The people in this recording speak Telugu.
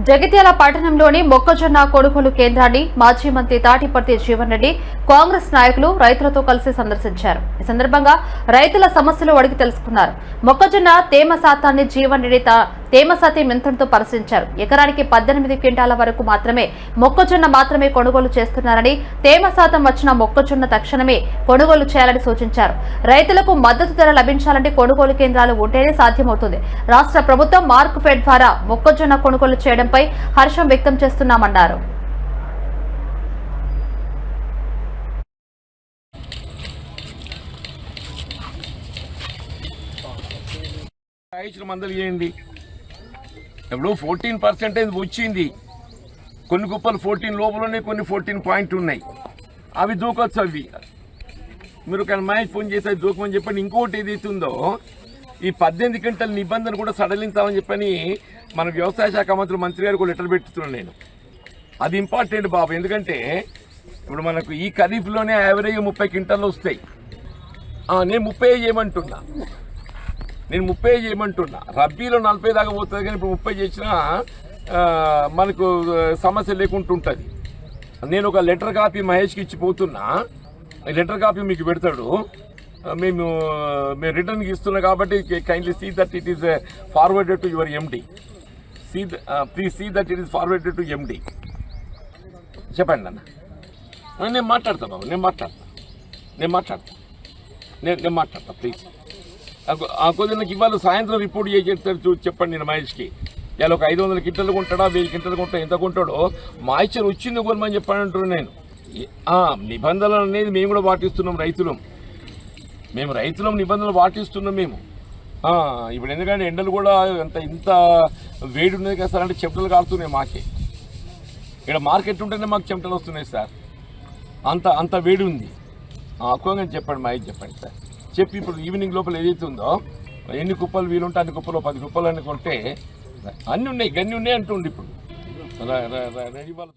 జగిత్యాల పట్టణంలోని మొక్కజొన్న కొనుగోలు కేంద్రాన్ని మాజీ మంత్రి తాటిపర్తి జీవన్ రెడ్డి కాంగ్రెస్ నాయకులు రైతులతో కలిసి సందర్శించారు. ఈ సందర్భంగా రైతుల సమస్యలు అడిగి తెలుసుకున్నారు. మొక్కజొన్న తేమ శాతాన్ని జీవన్ రెడ్డి తా- తేమ శాతం యంత్రంతో పరిశీలించారు. ఎకరానికి పద్దెనిమిది క్వింటాల వరకు మాత్రమే మొక్కజొన్న మాత్రమే కొనుగోలు చేస్తున్నారని తేమ శాతం వచ్చిన మొక్కజొన్న తక్షణమే కొనుగోలు చేయాలని సూచించారు. రైతులకు మద్దతు ధర లభించాలంటే కొనుగోలు కేంద్రాలు ఉంటేనే సాధ్యమవుతుంది. రాష్ట్ర ప్రభుత్వం మార్క్ ఫెడ్ ద్వారా మొక్కజొన్న కొనుగోలు చేయడం చేయడంపై హర్షం వ్యక్తం చేస్తున్నామన్నారు. రాయించిన మందలు చేయండి. ఫోర్టీన్ పర్సెంటేజ్ వచ్చింది. కొన్ని కుప్పలు ఫోర్టీన్ లోపలనే కొన్ని ఫోర్టీన్ పాయింట్ ఉన్నాయి. అవి దూకొచ్చు అవి. మీరు ఒక మహేష్ ఫోన్ చేసి అది దూకమని చెప్పండి. ఇంకోటి ఏదైతే ఉందో ఈ పద్దెనిమిది గంటల నిబంధన కూడా సడలించామని చెప్పని మన వ్యవసాయ శాఖ మంత్రి మంత్రి గారికి లెటర్ పెట్టుతున్నాను నేను. అది ఇంపార్టెంట్ బాబు ఎందుకంటే ఇప్పుడు మనకు ఈ ఖరీఫ్లోనే యావరేజ్ ముప్పై క్వింటాలు వస్తాయి. నేను ముప్పై చేయమంటున్నా. నేను ముప్పై చేయమంటున్నా. రబ్బీలో నలభై దాకా పోతుంది కానీ ఇప్పుడు ముప్పై చేసినా మనకు సమస్య లేకుండా ఉంటుంది. నేను ఒక లెటర్ కాపీ మహేష్కి ఇచ్చిపోతున్నా లెటర్ కాపీ మీకు పెడతాడు. Uh, మేము uh, మేము రిటర్న్కి ఇస్తున్నాం కాబట్టి kindly see that it is forwarded to your MD see please see that it is forwarded to MD చెప్పండి అన్న నేను మాట్లాడతా బాబు నేను మాట్లాడతా. నేను మాట్లాడతా. నేను నేను మాట్లాడతా ప్లీజ్ ఆ నాకు ఇవాళ సాయంత్రం రిపోర్ట్ చేసి చూసి చెప్పండి నేను మహేష్కి. ఇవాళ ఒక ఐదు వందల కింటలు కొంటాడా వెయ్యి కింటలు కొంటా ఎంత కొంటాడో మా ఇచ్చారు వచ్చింది కొనమని చెప్పానంటున్నాను నేను. నిబంధనలు అనేది మేము కూడా పాటిస్తున్నాం రైతులం. మేము రైతులం నిబంధనలు పాటిస్తున్నాం మేము. ఇప్పుడు ఎందుకంటే ఎండలు కూడా ఎంత ఇంత వేడి ఉన్నది కదా సార్ అంటే చెమటలు కాలుతున్నాయి మాకే. ఇక్కడ మార్కెట్ ఉంటేనే మాకు చెమటలు వస్తున్నాయి సార్. అంత అంత వేడి ఉంది. ఎక్కువగా చెప్పండి మా ఇది చెప్పండి సార్. చెప్పి ఇప్పుడు ఈవినింగ్ లోపల ఏదైతే ఉందో ఎన్ని కుప్పలు వీలుంటే అన్ని కుప్పలు పది కుప్పలు అని కొంటే అన్నీ ఉన్నాయి గన్ని ఉన్నాయి అంటుండి ఇప్పుడు. రెడీ వాళ్ళు